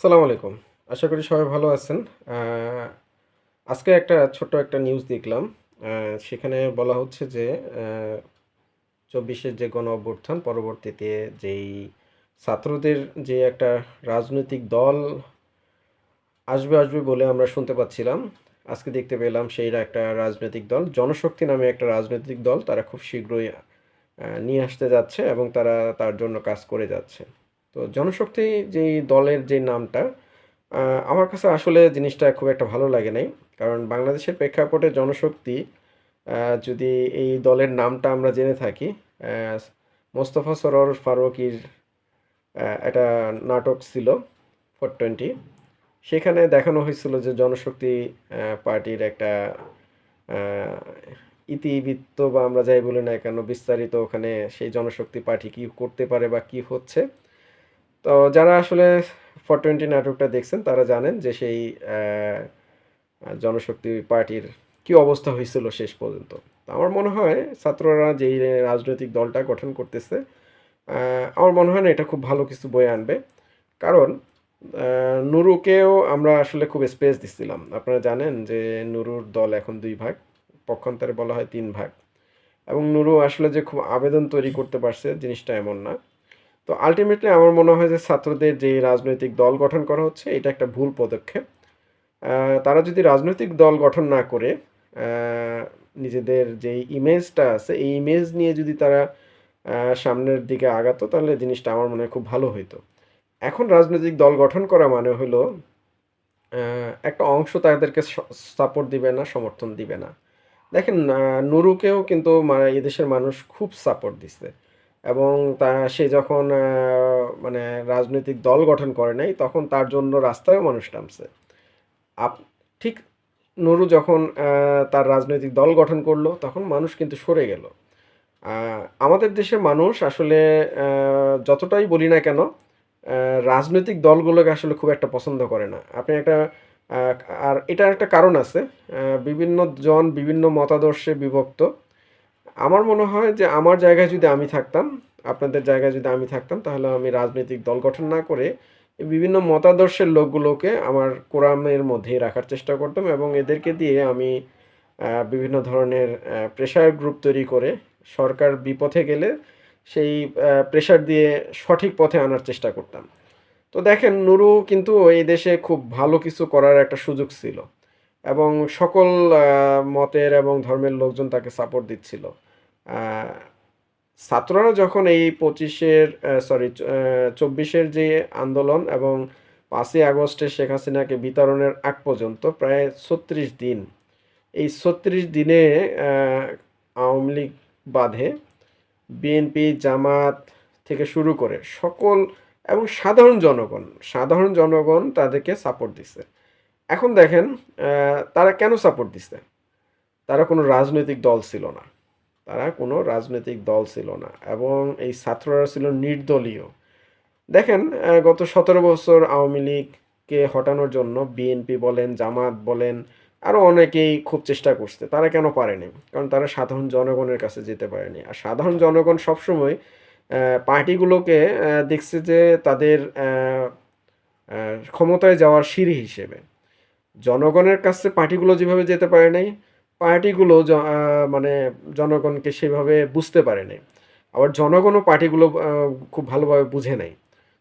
সালাম আলাইকুম। আশা করি সবাই ভালো আছেন। আজকে একটা ছোট্ট একটা নিউজ দেখলাম। সেখানে বলা হচ্ছে যে চব্বিশের যে গণ অভ্যুত্থান, পরবর্তীতে যেই ছাত্রদের যে একটা রাজনৈতিক দল আসবে আসবে বলে আমরা শুনতে পাচ্ছিলাম। আজকে দেখতে পেলাম সেই একটা রাজনৈতিক দল, জনশক্তি নামে একটা রাজনৈতিক দল। তারা খুব শীঘ্রই নিয়ে আসতে যাচ্ছে এবং তারা তার জন্য কাজ করে যাচ্ছে। তো জনশক্তি যেই দলের যে নামটা আমার কাছে আসলে জিনিসটা খুব একটা ভালো লাগে নাই। কারণ বাংলাদেশের প্রেক্ষাপটে জনশক্তি যদি এই দলের নামটা আমরা জেনে থাকি মোস্তফা সরর ফারুকীর একটা নাটক ছিল ফোর টোয়েন্টি। সেখানে দেখানো হয়েছিল যে জনশক্তি পার্টির একটা ইতিবৃত্ত বা আমরা যাই বলি না কেন, বিস্তারিত ওখানে সেই জনশক্তি পার্টি কি করতে পারে বা কি হচ্ছে। তো যারা আসলে ফর টোয়েন্টি নাটকটা দেখছেন, তারা জানেন যে সেই জনশক্তি পার্টির কি অবস্থা হয়েছিল শেষ পর্যন্ত। আমার মনে হয় ছাত্ররা যেই রাজনৈতিক দলটা গঠন করতেছে আমার মনে হয় না এটা খুব ভালো কিছু বয়ে আনবে। কারণ নুরুকেও আমরা আসলে খুব স্পেস দিচ্ছিলাম আপনারা জানেন যে নুরুর দল এখন দুই ভাগ, পক্ষান্তরে বলা হয় তিন ভাগ। এবং নুরু আসলে যে খুব আবেদন তৈরি করতে পারছে জিনিসটা এমন না। তো আলটিমেটলি আমার মনে হয় যে ছাত্রদের যে রাজনৈতিক দল গঠন করা হচ্ছে, এটা একটা ভুল পদক্ষেপ। তারা যদি রাজনৈতিক দল গঠন না করে নিজেদের যে ইমেজটা আছে, এই ইমেজ নিয়ে যদি তারা সামনের দিকে আগাতো, তাহলে জিনিসটা আমার মনে হয় খুব ভালো হইতো। এখন রাজনৈতিক দল গঠন করা মানে হলো একটা অংশ তাদেরকে সাপোর্ট দিবে না, সমর্থন দিবে না। দেখেন নুরুকেও কিন্তু মা- এদেশের মানুষ খুব সাপোর্ট দিচ্ছে এবং তা, সে যখন মানে রাজনৈতিক দল গঠন করে নাই, তখন তার জন্য রাস্তায়ও মানুষ নামছে। আপ, ঠিক নুরু যখন তার রাজনৈতিক দল গঠন করল, তখন মানুষ কিন্তু সরে গেল। আমাদের দেশের মানুষ আসলে যতটাই বলি না কেন রাজনৈতিক দলগুলোকে আসলে খুব একটা পছন্দ করে না। আপনি একটা আর এটার একটা কারণ আছে বিভিন্ন জন, বিভিন্ন মতাদর্শে বিভক্ত আমার মনে হয় যে আমার জায়গায় যদি আমি থাকতাম, আপনাদের জায়গায় যদি আমি থাকতাম, তাহলে আমি রাজনৈতিক দল গঠন না করে বিভিন্ন মতাদর্শের লোকগুলোকে আমার কোরামের মধ্যেই রাখার চেষ্টা করতাম এবং এদেরকে দিয়ে আমি বিভিন্ন ধরনের প্রেশার গ্রুপ তৈরি করে সরকার বিপথে গেলে সেই প্রেশার দিয়ে সঠিক পথে আনার চেষ্টা করতাম। তো দেখেন, নুরু কিন্তু এই দেশে খুব ভালো কিছু করার একটা সুযোগ ছিল। এবং সকল মতের এবং ধর্মের লোকজন তাকে সাপোর্ট দিচ্ছিল। ছাত্ররা যখন এই পঁচিশের সরি চব্বিশের যে আন্দোলন এবং পাঁচই আগস্টে শেখ হাসিনাকে বিতরণের আগ পর্যন্ত, প্রায় ছত্রিশ দিন, এই ছত্রিশ দিনে আওয়ামী লীগ বাঁধে, বিএনপি, জামাত থেকে শুরু করে সকল এবং সাধারণ জনগণ সাধারণ জনগণ তাদেরকে সাপোর্ট দিছে। এখন দেখেন তারা কেন সাপোর্ট দিচ্ছে তারা কোনো রাজনৈতিক দল ছিল না। তারা কোনো রাজনৈতিক দল ছিল না এবং এই ছাত্ররা ছিল নির্দলীয়। দেখেন গত সতেরো বছর আওয়ামী লীগকে হটানোর জন্য বিএনপি বলেন, জামাত বলেন আরও অনেকেই খুব চেষ্টা করছে। তারা কেন পারেনি? কারণ তারা সাধারণ জনগণের কাছে যেতে পারেনি। আর সাধারণ জনগণ সবসময় পার্টিগুলোকে দেখছে যে তাদের ক্ষমতায় যাওয়ার সিঁড়ি হিসেবে। জনগণের কাছে পার্টিগুলো যেভাবে যেতে পারে নাই, পার্টিগুলো মানে জনগণকে সেভাবে বুঝতে পারে নাই। আবার জনগণও পার্টিগুলো খুব ভালোভাবে বুঝে নাই।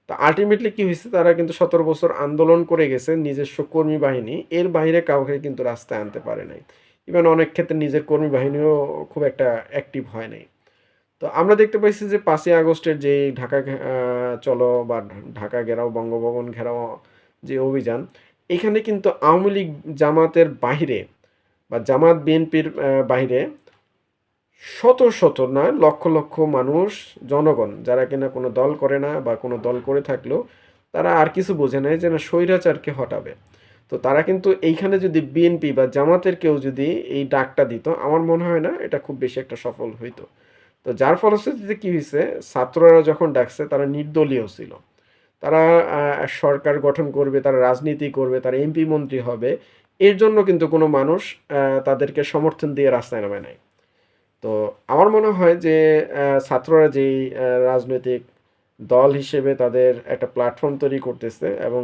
তো আলটিমেটলি কি হয়েছে, তারা কিন্তু সতেরো বছর আন্দোলন করে গেছে নিজস্ব কর্মী বাহিনী, এর বাইরে কাউকে কিন্তু রাস্তায় আনতে পারে নাই। ইভেন অনেক ক্ষেত্রে নিজের কর্মী বাহিনীও খুব একটা অ্যাক্টিভ হয় নাই। তো আমরা দেখতে পাইছি যে পাঁচই আগস্টের যে ঢাকা চলো বা ঢাকা ঘেরাও, বঙ্গভবন ঘেরাও যে অভিযান এখানে কিন্তু আওয়ামী লীগ জামাতের বাইরে বা জামাত বিএনপির বাইরে শত শত না, লক্ষ লক্ষ মানুষ, জনগণ, যারা কিনা কোনো দল করে না বা কোনো দল করে থাকলেও তারা আর কিছু বোঝে না যে না স্বৈরাচারকে হটাবে। তো তারা কিন্তু এইখানে যদি বিএনপি বা জামাতের কেউ যদি এই ডাকটা দিত, আমার মনে হয় না এটা খুব বেশি একটা সফল হইতো। তো যার ফলশ্রুতিতে কী হয়েছে ছাত্ররা যখন ডাকছে তারা নির্দলীয় ছিল। তারা সরকার গঠন করবে, তারা রাজনীতি করবে, তারা এমপি মন্ত্রী হবে, এর জন্য কিন্তু কোনো মানুষ তাদেরকে সমর্থন দিয়ে রাস্তায় নামে নাই। তো আমার মনে হয় যে ছাত্ররা যেই রাজনৈতিক দল হিসেবে তাদের একটা প্ল্যাটফর্ম তৈরি করতেছে এবং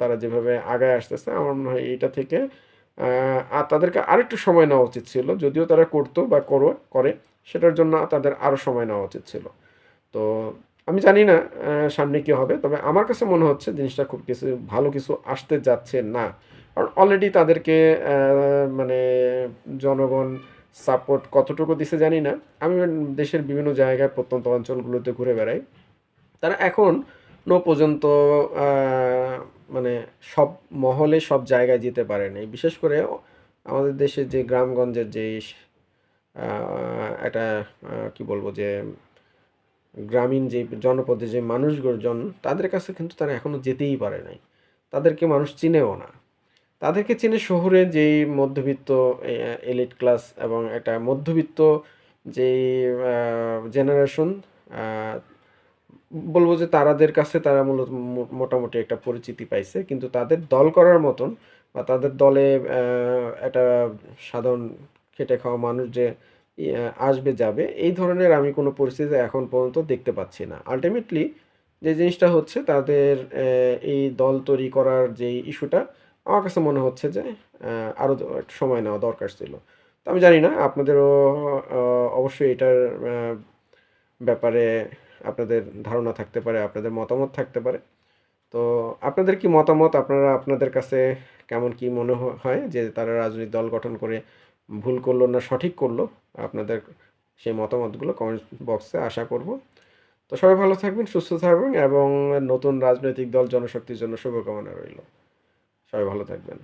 তারা যেভাবে আগায় আসতেছে, আমার মনে হয় এটা থেকে আর তাদেরকে আরেকটু সময় নেওয়া উচিত ছিল, যদিও তারা করতো বা করো, করে, সেটার জন্য তাদের আরও সময় নেওয়া উচিত ছিল। তো আমি জানি না সামনে কি হবে, তবে আমার কাছে মনে হচ্ছে জিনিসটা খুব কিছু, ভালো কিছু আসতে যাচ্ছে না। কারণ অলরেডি তাদেরকে মানে জনগণ সাপোর্ট কতটুকু দিছে জানি না। আমি দেশের বিভিন্ন জায়গায় প্রত্যন্ত অঞ্চলগুলোতে ঘুরে বেড়াই। তারা এখন নো পর্যন্ত মানে সব মহলে সব জায়গায় যেতে পারে নাই। বিশেষ করে আমাদের দেশের যে গ্রামগঞ্জের যে একটা কি বলব যে গ্রামীণ যে জনপদে যে মানুষজন তাদের কাছে কিন্তু তারা এখনও যেতেই পারে নাই। তাদেরকে মানুষ চিনেও না। তাদেরকে চিনে শহরে যেই মধ্যবিত্ত এলিট ক্লাস এবং একটা মধ্যবিত্ত যেই জেনারেশন বলব যে তারাদের কাছে তারা মূলত মোটামুটি একটা পরিচিতি পাইছে। কিন্তু তাদের দল করার মতন বা তাদের দলে একটা সাধারণ খেটে খাওয়া মানুষ যে আসবে, যাবে, এই ধরনের আমি কোনো পরিস্থিতি এখন পর্যন্ত দেখতে পাচ্ছি না। আলটিমেটলি যে জিনিসটা হচ্ছে তাদের এই দল তৈরি করার যে ইস্যুটা আমার কাছে মনে হচ্ছে যে আরও সময় নেওয়া দরকার ছিল। তো আমি জানি না, আপনাদেরও অবশ্যই এটার ব্যাপারে আপনাদের ধারণা থাকতে পারে, আপনাদের মতামত থাকতে পারে। তো আপনাদের কি মতামত? আপনারা, আপনাদের কাছে কেমন কি মনে হয় যে তারা রাজনৈতিক দল গঠন করে ভুল করল না, সঠিক করল, আপনাদের সেই মতামতগুলো কমেন্ট বক্সে আশা করব। তো সবাই ভালো থাকবেন, সুস্থ থাকবেন এবং নতুন রাজনৈতিক দল জনশক্তির জন্য শুভকামনা রইল। সবাই ভালো থাকবেন।